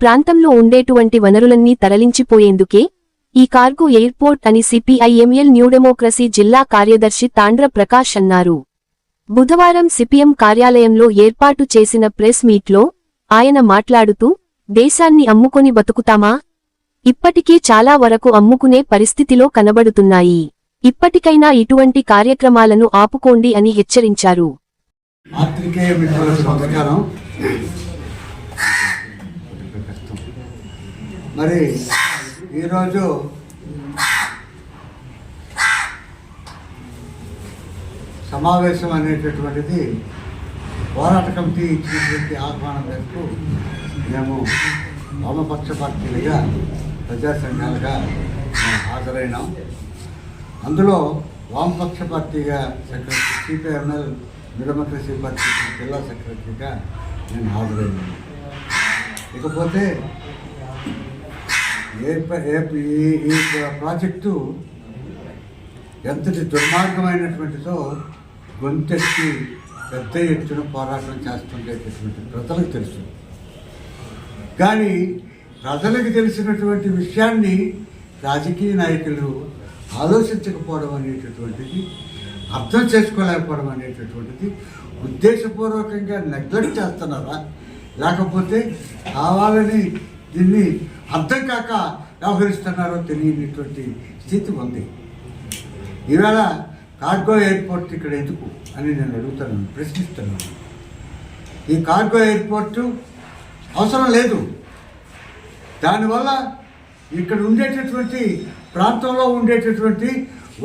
ప్రాంతంలో ఉండేటువంటి వనరులన్నీ తరలించిపోయేందుకే ఈ కార్గో ఎయిర్పోర్ట్ అని సిపిఐఎంఎల్ న్యూడెమోక్రసీ జిల్లా కార్యదర్శి తాండ్ర ప్రకాష్ అన్నారు. బుధవారం సిపిఎం కార్యాలయంలో ఏర్పాటు చేసిన ప్రెస్ మీట్లో ఆయన మాట్లాడుతూ దేశాన్ని అమ్ముకొని బతుకుతామా? ఇప్పటికీ చాలా వరకు అమ్ముకునే పరిస్థితిలో కనబడుతున్నాయి. ఇప్పటికైనా ఇటువంటి కార్యక్రమాలను ఆపుకోండి అని హెచ్చరించారు. మరి ఈరోజు సమావేశం అనేటటువంటిది పోరాట కమిటీ ఇచ్చినటువంటి ఆహ్వానం మేరకు మేము వామపక్ష పార్టీలుగా ప్రజా సంఘాలుగా హాజరైనాం. అందులో వామపక్ష పార్టీగా సెక్రటరీ సిపిఎంఎల్ డెమోక్రసీ పార్టీ జిల్లా సెక్రటరీగా నేను హాజరైనాను. ఇకపోతే ఏ ఈ ప్రాజెక్టు ఎంతటి దుర్మార్గమైనటువంటిదో గొంతెక్కి పెద్ద ఎత్తున పోరాటం చేస్తుండేటటువంటి ప్రజలకు తెలుసు. కానీ ప్రజలకు తెలిసినటువంటి విషయాన్ని రాజకీయ నాయకులు ఆలోచించకపోవడం అనేటటువంటిది అర్థం చేసుకోలేకపోవడం అనేటటువంటిది ఉద్దేశపూర్వకంగా నెగ్లెక్ట్ చేస్తున్నారా? లేకపోతే కావాలని దీన్ని అర్థం కాక వ్యవహరిస్తున్నారో తెలియనటువంటి స్థితి ఉంది. ఈవేళ కార్గో ఎయిర్పోర్ట్ ఇక్కడ ఎందుకు అని నేను అడుగుతున్నాను ప్రశ్నిస్తున్నాను. ఈ కార్గో ఎయిర్పోర్టు అవసరం లేదు. దానివల్ల ఇక్కడ ఉండేటటువంటి ప్రాంతంలో ఉండేటటువంటి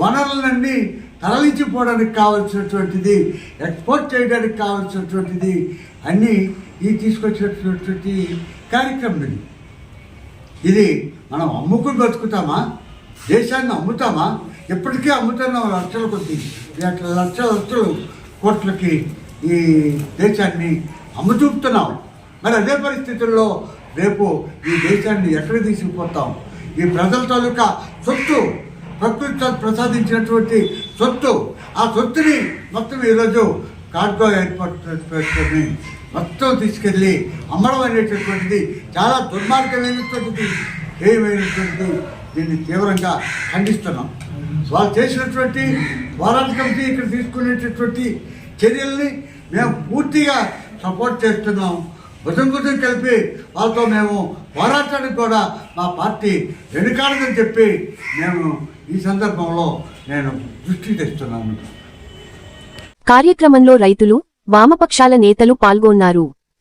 వనరులన్నీ తరలించిపోవడానికి కావాల్సినటువంటిది ఎక్స్పోర్ట్ చేయడానికి కావాల్సినటువంటిది అన్నీ ఈ తీసుకొచ్చినటువంటి కార్యక్రమం ఇది మనం అమ్ముకుని బతుకుతామా? దేశాన్ని అమ్ముతామా? ఇప్పటికే అమ్ముతున్నాం లక్షల కొద్ది. అట్లా లక్షల లక్షలు కోట్లకి ఈ దేశాన్ని అమ్ముచూపుతున్నాం మరి అదే పరిస్థితుల్లో రేపు ఈ దేశాన్ని ఎక్కడ తీసుకుపోతాం? ఈ ప్రజల తాలూకా సొత్తు ప్రకృతి ప్రసాదించినటువంటి సొత్తు. ఆ సొత్తుని మొత్తం ఈరోజు కార్గో ఎయిర్పోర్ట్ పెట్టుకొని మొత్తం తీసుకెళ్ళి అమ్మడం అనేటటువంటిది చాలా దుర్మార్గమైనటువంటిది. ఏమైనటువంటి దీన్ని తీవ్రంగా ఖండిస్తున్నాం. వాళ్ళు చేసినటువంటి పోరాట కమిటీ ఇక్కడ తీసుకునేటటువంటి చర్యల్ని మేము పూర్తిగా సపోర్ట్ చేస్తున్నాం. భుజం భుజం కలిపి వాళ్ళతో మేము పోరాటానికి కూడా మా పార్టీ వెనుకాడదని చెప్పి మేము ఈ సందర్భంలో నేను దృష్టి తెస్తున్నాను. కార్యక్రమంలో రైతులు వామపక్షాల నేతలు పాల్గొన్నారు.